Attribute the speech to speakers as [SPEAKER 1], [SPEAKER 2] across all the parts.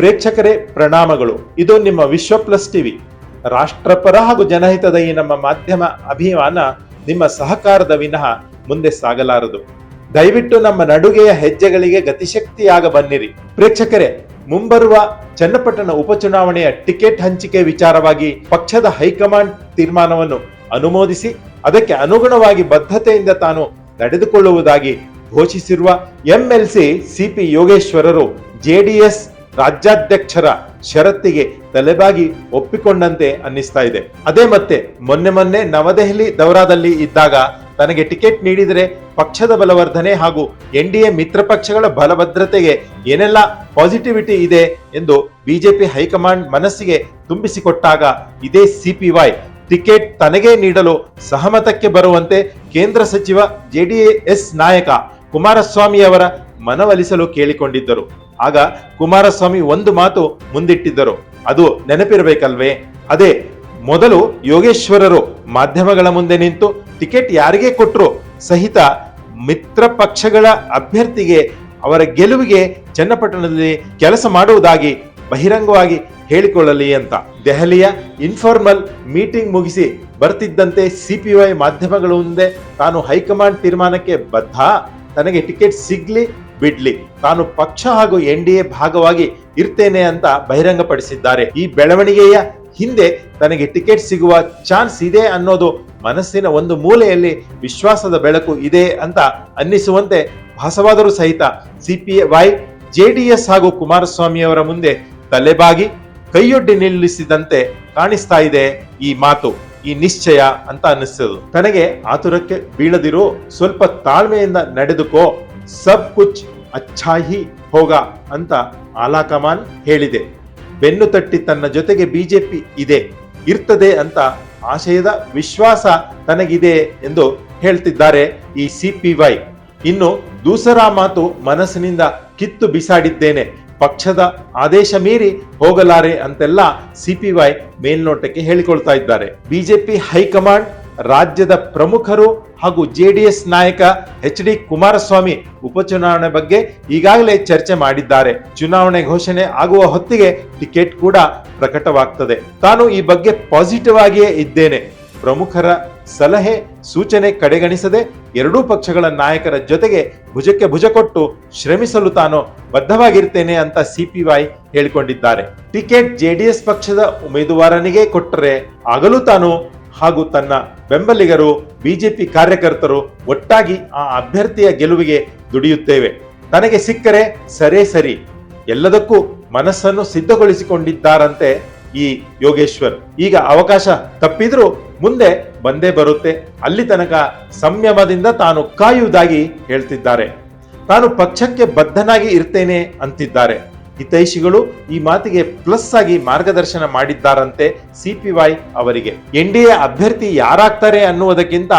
[SPEAKER 1] ಪ್ರೇಕ್ಷಕರೇ, ಪ್ರಣಾಮಗಳು. ಇದು ನಿಮ್ಮ ವಿಶ್ವ ಪ್ಲಸ್ ಟಿವಿ. ರಾಷ್ಟ್ರಪರ ಹಾಗೂ ಜನಹಿತದ ಈ ನಮ್ಮ ಮಾಧ್ಯಮ ಅಭಿಮಾನ ನಿಮ್ಮ ಸಹಕಾರದ ವಿನಃ ಮುಂದೆ ಸಾಗಲಾರದು. ದಯವಿಟ್ಟು ನಮ್ಮ ನಡುಗೆಯ ಹೆಜ್ಜೆಗಳಿಗೆ ಗತಿಶಕ್ತಿಯಾಗ ಬನ್ನಿರಿ. ಪ್ರೇಕ್ಷಕರೇ, ಮುಂಬರುವ ಚನ್ನಪಟ್ಟಣ ಉಪಚುನಾವಣೆಯ ಟಿಕೆಟ್ ಹಂಚಿಕೆ ವಿಚಾರವಾಗಿ ಪಕ್ಷದ ಹೈಕಮಾಂಡ್ ತೀರ್ಮಾನವನ್ನು ಅನುಮೋದಿಸಿ, ಅದಕ್ಕೆ ಅನುಗುಣವಾಗಿ ಬದ್ಧತೆಯಿಂದ ತಾನು ನಡೆದುಕೊಳ್ಳುವುದಾಗಿ ಘೋಷಿಸಿರುವ ಎಂಎಲ್ಸಿ ಸಿಪಿ ಯೋಗೇಶ್ವರರು, ಜೆಡಿಎಸ್ ರಾಜ್ಯಾಧ್ಯಕ್ಷರ ಷರತ್ತಿಗೆ ತಲೆಬಾಗಿ ಒಪ್ಪಿಕೊಂಡಂತೆ ಅನ್ನಿಸ್ತಾ ಇದೆ. ಅದೇ ಮತ್ತೆ ಮೊನ್ನೆ ಮೊನ್ನೆ ನವದೆಹಲಿ ದೌರಾದಲ್ಲಿ ಇದ್ದಾಗ ತನಗೆ ಟಿಕೆಟ್ ನೀಡಿದರೆ ಪಕ್ಷದ ಬಲವರ್ಧನೆ ಹಾಗೂ ಎನ್ ಡಿ ಎ ಮಿತ್ರ ಪಕ್ಷಗಳ ಬಲಭದ್ರತೆಗೆ ಏನೆಲ್ಲ ಪಾಸಿಟಿವಿಟಿ ಇದೆ ಎಂದು ಬಿಜೆಪಿ ಹೈಕಮಾಂಡ್ ಮನಸ್ಸಿಗೆ ತುಂಬಿಸಿಕೊಟ್ಟಾಗ ಇದೇ ಸಿಪಿವೈ ಟಿಕೆಟ್ ತನಗೇ ನೀಡಲು ಸಹಮತಕ್ಕೆ ಬರುವಂತೆ ಕೇಂದ್ರ ಸಚಿವ ಜೆಡಿಎಸ್ ನಾಯಕ ಕುಮಾರಸ್ವಾಮಿ ಅವರ ಮನವೊಲಿಸಲು ಕೇಳಿಕೊಂಡಿದ್ದರು. ಆಗ ಕುಮಾರಸ್ವಾಮಿ ಒಂದು ಮಾತು ಮುಂದಿಟ್ಟಿದ್ದರು. ಅದು ನೆನಪಿರಬೇಕಲ್ವೇ? ಅದೇ, ಮೊದಲು ಯೋಗೇಶ್ವರರು ಮಾಧ್ಯಮಗಳ ಮುಂದೆ ನಿಂತು ಟಿಕೆಟ್ ಯಾರಿಗೆ ಕೊಟ್ಟರು ಸಹಿತ ಮಿತ್ರ ಪಕ್ಷಗಳ ಅಭ್ಯರ್ಥಿಗೆ ಅವರ ಗೆಲುವಿಗೆ ಚನ್ನಪಟ್ಟಣದಲ್ಲಿ ಕೆಲಸ ಮಾಡುವುದಾಗಿ ಬಹಿರಂಗವಾಗಿ ಹೇಳಿಕೊಳ್ಳಲಿ ಅಂತ. ದೆಹಲಿಯ ಇನ್ಫಾರ್ಮಲ್ ಮೀಟಿಂಗ್ ಮುಗಿಸಿ ಬರ್ತಿದ್ದಂತೆ ಸಿಪಿವೈ ಮಾಧ್ಯಮಗಳ ಮುಂದೆ ತಾನು ಹೈಕಮಾಂಡ್ ತೀರ್ಮಾನಕ್ಕೆ ಬದ್ಧ? ತನಗೆ ಟಿಕೆಟ್ ಸಿಗ್ಲಿ ಬಿಡ್ಲಿ. ತಾನು ಪಕ್ಷ ಹಾಗೂ ಎನ್ ಡಿ ಎ ಭಾಗವಾಗಿ ಇರ್ತೇನೆ ಅಂತ ಬಹಿರಂಗಪಡಿಸಿದ್ದಾರೆ. ಈ ಬೆಳವಣಿಗೆಯ ಹಿಂದೆ ತನಗೆ ಟಿಕೆಟ್ ಸಿಗುವ ಚಾನ್ಸ್ ಇದೆ ಅನ್ನೋದು ಮನಸ್ಸಿನ ಒಂದು ಮೂಲೆಯಲ್ಲಿ ವಿಶ್ವಾಸದ ಬೆಳಕು ಇದೆ ಅಂತ ಅನ್ನಿಸುವಂತೆ ಭಾಸವಾದರೂ ಸಹಿತ ಸಿಪಿವೈ ಜೆಡಿಎಸ್ ಹಾಗೂ ಕುಮಾರಸ್ವಾಮಿಯವರ ಮುಂದೆ ತಲೆಬಾಗಿ ಕೈಯೊಡ್ಡಿ ನಿಲ್ಲಿಸಿದಂತೆ ಕಾಣಿಸ್ತಾ ಇದೆ ಈ ಮಾತು, ಈ ನಿಶ್ಚಯ ಅಂತ ಅನ್ನಿಸ್ತದೆ. ತನಗೆ ಆತುರಕ್ಕೆ ಬೀಳದಿರೋ ಸ್ವಲ್ಪ ತಾಳ್ಮೆಯಿಂದ ನಡೆದುಕೋ ಸಬ್ ಕುಚ್ ಅಚ್ಛಾಹಿ ಹೋಗ ಅಂತ ಆಲಾ ಆಲಾಕಮಾನ್ ಹೇಳಿದೆ. ಬೆನ್ನು ತಟ್ಟಿ ತನ್ನ ಜೊತೆಗೆ ಬಿಜೆಪಿ ಇದೆ, ಇರ್ತದೆ ಅಂತ ಆಶಯದ ವಿಶ್ವಾಸ ತನಗಿದೆ ಎಂದು ಹೇಳ್ತಿದ್ದಾರೆ ಈ ಸಿಪಿವೈ ಇನ್ನು ದೂಸರಾ ಮಾತು ಮನಸ್ಸಿನಿಂದ ಕಿತ್ತು ಬಿಸಾಡಿದ್ದೇನೆ. ಪಕ್ಷದ ಆದೇಶ ಮೀರಿ ಹೋಗಲಾರೆ ಅಂತೆಲ್ಲ ಸಿಪಿವೈ ಮೇಲ್ನೋಟಕ್ಕೆ ಹೇಳಿಕೊಳ್ತಾ ಇದ್ದಾರೆ. ಬಿಜೆಪಿ ಹೈಕಮಾಂಡ್ ರಾಜ್ಯದ ಪ್ರಮುಖರು ಹಾಗೂ ಜೆಡಿಎಸ್ ನಾಯಕ ಎಚ್ ಡಿ ಕುಮಾರಸ್ವಾಮಿ ಉಪಚುನಾವಣೆ ಬಗ್ಗೆ ಈಗಾಗಲೇ ಚರ್ಚೆ ಮಾಡಿದ್ದಾರೆ. ಚುನಾವಣೆ ಘೋಷಣೆ ಆಗುವ ಹೊತ್ತಿಗೆ ಟಿಕೆಟ್ ಕೂಡ ಪ್ರಕಟವಾಗ್ತದೆ. ತಾನು ಈ ಬಗ್ಗೆ ಪಾಸಿಟಿವ್ ಆಗಿಯೇ ಇದ್ದೇನೆ. ಪ್ರಮುಖರ ಸಲಹೆ, ಸೂಚನೆ ಕಡೆಗಣಿಸದೆ ಎರಡೂ ಪಕ್ಷಗಳ ನಾಯಕರ ಜೊತೆಗೆ ಭುಜಕ್ಕೆ ಭುಜ ಕೊಟ್ಟು ಶ್ರಮಿಸಲು ತಾನು ಬದ್ಧವಾಗಿರ್ತೇನೆ ಅಂತ ಸಿಪಿವೈ ಹೇಳಿಕೊಂಡಿದ್ದಾರೆ. ಟಿಕೆಟ್ ಜೆಡಿಎಸ್ ಪಕ್ಷದ ಉಮೇದುವಾರನಿಗೆ ಕೊಟ್ಟರೆ ಆಗಲೂ ತಾನು ಹಾಗೂ ತನ್ನ ಬೆಂಬಲಿಗರು, ಬಿಜೆಪಿ ಕಾರ್ಯಕರ್ತರು ಒಟ್ಟಾಗಿ ಆ ಅಭ್ಯರ್ಥಿಯ ಗೆಲುವಿಗೆ ದುಡಿಯುತ್ತೇವೆ. ತನಗೆ ಸಿಕ್ಕರೆ ಸರೇ ಸರಿ. ಎಲ್ಲದಕ್ಕೂ ಮನಸ್ಸನ್ನು ಸಿದ್ಧಗೊಳಿಸಿಕೊಂಡಿದ್ದಾರಂತೆ ಈ ಯೋಗೇಶ್ವರ್. ಈಗ ಅವಕಾಶ ತಪ್ಪಿದ್ರೂ ಮುಂದೆ ಬಂದೇ ಬರುತ್ತೆ. ಅಲ್ಲಿ ತನಕ ಸಂಯಮದಿಂದ ತಾನು ಕಾಯುವುದಾಗಿ ಹೇಳ್ತಿದ್ದಾರೆ. ತಾನು ಪಕ್ಷಕ್ಕೆ ಬದ್ಧನಾಗಿ ಇರ್ತೇನೆ ಅಂತಿದ್ದಾರೆ. ಹಿತೈಷಿಗಳು ಈ ಮಾತಿಗೆ ಪ್ಲಸ್ ಆಗಿ ಮಾರ್ಗದರ್ಶನ ಮಾಡಿದ್ದಾರಂತೆ ಸಿಪಿವೈ ಅವರಿಗೆ. ಎನ್ ಡಿ ಎ ಅಭ್ಯರ್ಥಿ ಯಾರಾಗ್ತಾರೆ ಅನ್ನುವುದಕ್ಕಿಂತ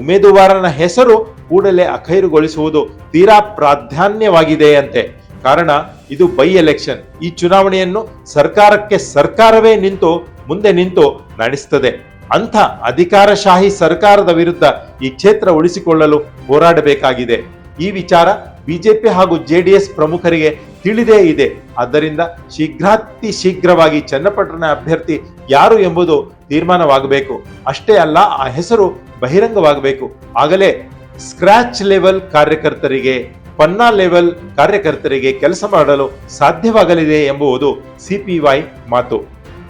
[SPEAKER 1] ಉಮೇದುವಾರನ ಹೆಸರು ಕೂಡಲೇ ಅಖೈರುಗೊಳಿಸುವುದು ತೀರಾ ಪ್ರಾಧಾನ್ಯವಾಗಿದೆಯಂತೆ. ಕಾರಣ, ಇದು ಬೈ ಎಲೆಕ್ಷನ್ ಈ ಚುನಾವಣೆಯನ್ನು ಸರ್ಕಾರಕ್ಕೆ ಸರ್ಕಾರವೇ ನಿಂತು, ಮುಂದೆ ನಿಂತು ನಡೆಸುತ್ತದೆ ಅಂಥ ಅಧಿಕಾರಶಾಹಿ ಸರ್ಕಾರದ ವಿರುದ್ಧ ಈ ಕ್ಷೇತ್ರ ಉಳಿಸಿಕೊಳ್ಳಲು ಹೋರಾಡಬೇಕಾಗಿದೆ. ಈ ವಿಚಾರ ಬಿಜೆಪಿ ಹಾಗೂ ಜೆಡಿಎಸ್ ಪ್ರಮುಖರಿಗೆ ತಿಳಿದೇ ಇದೆ. ಆದ್ದರಿಂದ ಶೀಘ್ರಾತಿ ಶೀಘ್ರವಾಗಿ ಚನ್ನಪಟ್ಟಣ ಅಭ್ಯರ್ಥಿ ಯಾರು ಎಂಬುದು ತೀರ್ಮಾನವಾಗಬೇಕು. ಅಷ್ಟೇ ಅಲ್ಲ, ಆ ಹೆಸರು ಬಹಿರಂಗವಾಗಬೇಕು. ಆಗಲೇ ಸ್ಕ್ರಾಚ್ ಲೆವೆಲ್ ಕಾರ್ಯಕರ್ತರಿಗೆ, ಪನ್ನಾ ಲೆವೆಲ್ ಕಾರ್ಯಕರ್ತರಿಗೆ ಕೆಲಸ ಮಾಡಲು ಸಾಧ್ಯವಾಗಲಿದೆ ಎಂಬುವುದು ಸಿಪಿವೈ ಮಾತು.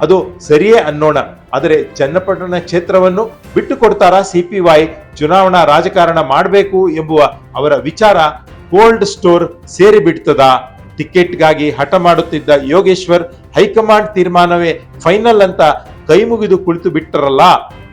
[SPEAKER 1] ಅದು ಸರಿಯೇ ಅನ್ನೋಣ. ಆದರೆ ಚನ್ನಪಟ್ಟಣ ಕ್ಷೇತ್ರವನ್ನು ಬಿಟ್ಟು ಕೊಡ್ತಾರಾ ಸಿಪಿವೈ ಚುನಾವಣಾ ರಾಜಕಾರಣ ಮಾಡಬೇಕು ಎಂಬುವ ಅವರ ವಿಚಾರ ಕೋಲ್ಡ್ ಸ್ಟೋರ್ ಸೇರಿ ಬಿಡ್ತದಾ ಟಿಕೆಟ್ಗಾಗಿ ಹಠ ಮಾಡುತ್ತಿದ್ದ ಯೋಗೇಶ್ವರ್ ಹೈಕಮಾಂಡ್ ತೀರ್ಮಾನವೇ ಫೈನಲ್ ಅಂತ ಕೈ ಮುಗಿದು ಕುಳಿತು ಬಿಟ್ಟರಲ್ಲ?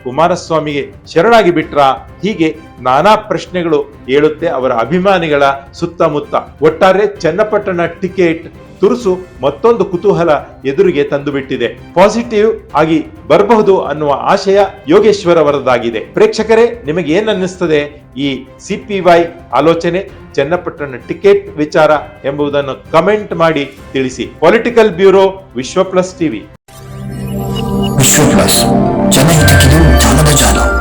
[SPEAKER 1] ಕುಮಾರಸ್ವಾಮಿಗೆ ಶರಣಾಗಿ ಬಿಟ್ರ? ಹೀಗೆ ನಾನಾ ಪ್ರಶ್ನೆಗಳು ಏಳುತ್ತೆ ಅವರ ಅಭಿಮಾನಿಗಳ ಸುತ್ತಮುತ್ತ. ಒಟ್ಟಾರೆ ಚನ್ನಪಟ್ಟಣ ಟಿಕೆಟ್ ತುರುಸು ಮತ್ತೊಂದು ಕುತೂಹಲ ಎದುರಿಗೆ ತಂದುಬಿಟ್ಟಿದೆ. ಪಾಸಿಟಿವ್ ಆಗಿ ಬರಬಹುದು ಅನ್ನುವ ಆಶಯ ಯೋಗೇಶ್ವರ್ ಅವರದಾಗಿದೆ. ಪ್ರೇಕ್ಷಕರೇ ನಿಮಗೆ ಏನ್ ಅನ್ನಿಸ್ತದೆ ಈ ಸಿಪಿವೈ ಆಲೋಚನೆ? ಚನ್ನಪಟ್ಟಣ ಟಿಕೆಟ್ ವಿಚಾರ ಎಂಬುದನ್ನು ಕಮೆಂಟ್ ಮಾಡಿ ತಿಳಿಸಿ. Political bureau Vishwa plus TV
[SPEAKER 2] Vishwa plus ಜಾಲ.